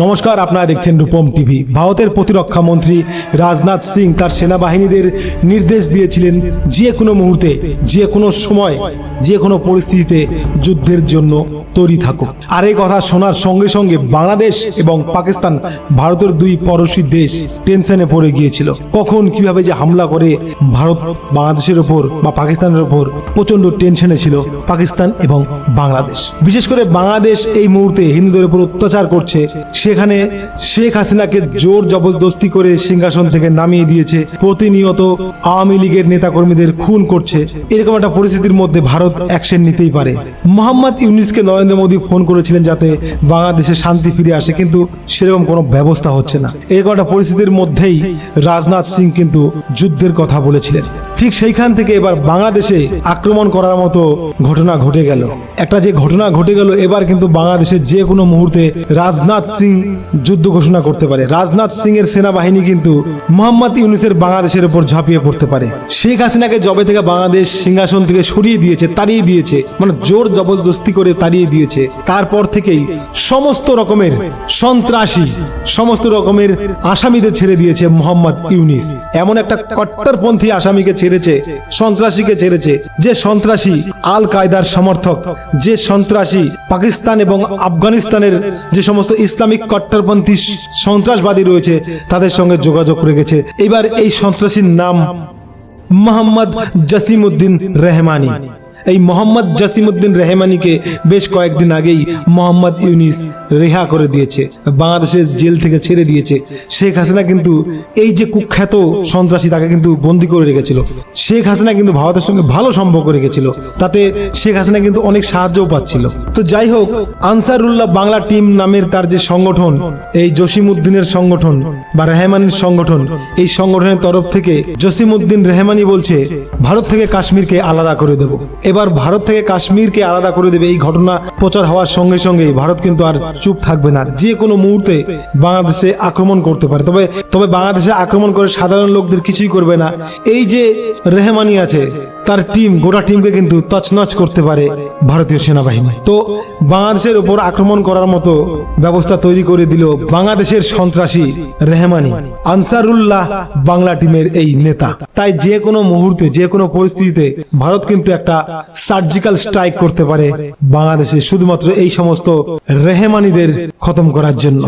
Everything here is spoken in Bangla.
নমস্কার, আপনারা দেখছেন রূপম টিভি। ভারতের প্রতিরক্ষা মন্ত্রী রাজনাথ সিং তার সেনাবাহিনীদের নির্দেশ দিয়েছিলেন যে কোনো মুহূর্তে, যে কোনো সময়, যে কোনো পরিস্থিতিতে যুদ্ধের জন্য তৈরি থাকুক। আর এই কথা শোনার সঙ্গে সঙ্গে বাংলাদেশ এবং পাকিস্তান ভারতের দুই পড়োশী দেশ টেনশনে পড়ে গিয়েছিল। কখন, কীভাবে যে হামলা করে ভারত বাংলাদেশের ওপর বা পাকিস্তানের ওপর প্রচণ্ড টেনশনে ছিল পাকিস্তান এবং বাংলাদেশ। বিশেষ করে বাংলাদেশ এই মুহূর্তে হিন্দুদের উপর অত্যাচার করছে সেখানে শেখ হাসিনাকে জোর জবরদস্তি করে সিংহাসন থেকে নামিয়ে দিয়েছে। প্রতিনিয়ত আওয়ামী লীগের নেতাকর্মীদের খুন করছে। এরকম একটা পরিস্থিতির মধ্যে ভারত অ্যাকশন নিতেই পারে। মোহাম্মদ ইউনিসকে নরেন্দ্র মোদী ফোন করেছিলেন যাতে বাংলাদেশে শান্তি ফিরে আসে, কিন্তু সেরকম কোনো ব্যবস্থা হচ্ছে না। এরকম একটা পরিস্থিতির মধ্যেই রাজনাথ সিং কিন্তু যুদ্ধের কথা বলেছিলেন। ঠিক সেইখান থেকে এবার বাংলাদেশে আক্রমণ করার মতো ঘটনা ঘটে গেল। একটা যে ঘটনা ঘটে গেল, এবার কিন্তু বাংলাদেশের যে কোনো মুহূর্তে রাজনাথ সিং যুদ্ধ ঘোষণা করতে পারে। রাজনাথ সিং এর সেনাবাহিনী কিন্তু মোহাম্মদ ইউনুসের বাংলাদেশের উপর ঝাঁপিয়ে পড়তে পারে। শেখ হাসিনাকে জবে থেকে বাংলাদেশ সিংহাসন থেকে সরিয়ে দিয়েছে, তাড়িয়ে দিয়েছে মানে জোর জবরদস্তি করে তাড়িয়ে দিয়েছে। তারপর থেকেই সমস্ত রকমের সন্ত্রাসী, সমস্ত রকমের আসামিদের ছেড়ে দিয়েছে মোহাম্মদ ইউনিস। এমন একটা কট্টরপন্থী আসামিকে ছেড়েছে, সন্ত্রাসীকে ছেড়েছে, যে সন্ত্রাসী আল কায়দার সমর্থক, যে সন্ত্রাসী পাকিস্তান এবং আফগানিস্তানের যে সমস্ত ইসলামিক কট্টরপন্থী সন্ত্রাসবাদী রয়েছে, তাদের সঙ্গে যোগাযোগ রেখেছে। এবার এই সন্ত্রাসীর নাম মোহাম্মদ জসিমউদ্দিন রেহমানি। এই মোহাম্মদ জসিমউদ্দিন রেহমানিকে বেশ কয়েকদিন আগেই মোহাম্মদ ইউনিস রেহা করে দিয়েছে, বাংলাদেশের জেল থেকে ছেড়ে দিয়েছে। শেখ হাসিনা কিন্তু এই যে কুখ্যাত সন্ত্রাসী তাকে কিন্তু বন্দি করে রেখেছিল। শেখ হাসিনা কিন্তু ভারতের সঙ্গে ভালো সম্পর্ক রেখেছিল। তাতে শেখ হাসিনা কিন্তু অনেক সাহায্যও পাচ্ছিল। তো যাই হোক, আনসারুল্লাহ বাংলা টিম নামের তার যে সংগঠন, এই জসিমউদ্দিনের সংগঠন বা রেহমানির সংগঠন, এই সংগঠনের তরফ থেকে জসিমউদ্দিন রেহমানি বলছে, ভারত থেকে কাশ্মীরকে আলাদা করে দেব। এবার ভারত থেকে কাশ্মীরকে আলাদা করে দেবে এই ঘটনা প্রচার হওয়ার সঙ্গে সঙ্গে ভারত কিন্তু আর চুপ থাকবে না। যে কোনো মুহূর্তে বাংলাদেশে আক্রমণ করতে পারে। তবে তবে বাংলাদেশে আক্রমণ করে সাধারণ লোকদের কিছুই করবে না। এই যে রেহমানি আছে তার টিম গোটা টিমকে কিন্তু তছনছ করতে পারে ভারতীয় সেনাবাহিনী। তো বাংলাদেশের উপর আক্রমণ করার মতো ব্যবস্থা তৈরি করে দিল বাংলাদেশের সন্ত্রাসী রেহমানি, আনসারুল্লাহ বাংলা টিমের এই নেতা। তাই যে কোনো মুহূর্তে, যে কোনো পরিস্থিতিতে ভারত কিন্তু একটা সার্জিক্যাল স্ট্রাইক করতে পারে বাংলাদেশে, শুধুমাত্র এই সমস্ত রেহমানিদের খতম করার জন্য।